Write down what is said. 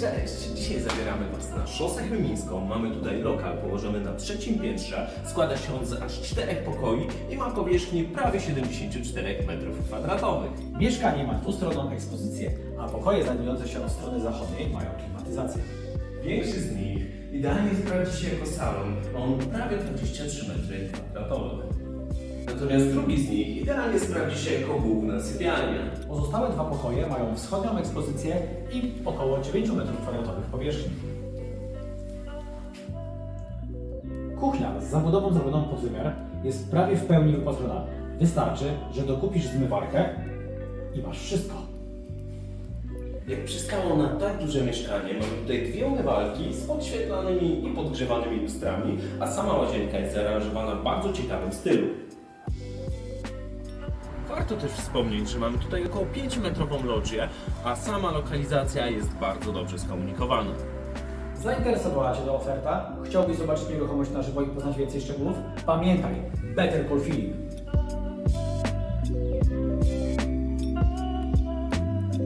Cześć! Dzisiaj zabieramy Was na szosę chemińską. Mamy tutaj lokal położony na trzecim piętrze. Składa się on z aż czterech pokoi i ma powierzchnię prawie 74 m2. Mieszkanie ma dwustronną ekspozycję, a pokoje znajdujące się od strony zachodniej mają klimatyzację. Większy z nich idealnie sprawdzi się jako salon. On prawie 23 m2. Natomiast drugi z nich idealnie sprawdzi się jako główna sypialnia. Pozostałe dwa pokoje mają wschodnią ekspozycję i około 9 m2 powierzchni. Kuchnia z zabudową zrobioną pod wymiar jest prawie w pełni wyposażona. Wystarczy, że dokupisz zmywarkę i masz wszystko. Jak przystało na tak duże mieszkanie, mamy tutaj dwie umywalki z podświetlanymi i podgrzewanymi lustrami, a sama łazienka jest zaaranżowana w bardzo ciekawym stylu. Warto też wspomnieć, że mamy tutaj około 5-metrową lodzię, a sama lokalizacja jest bardzo dobrze skomunikowana. Zainteresowała Cię ta oferta? Chciałbyś zobaczyć nieruchomość na żywo i poznać więcej szczegółów? Pamiętaj, Better Call Filip.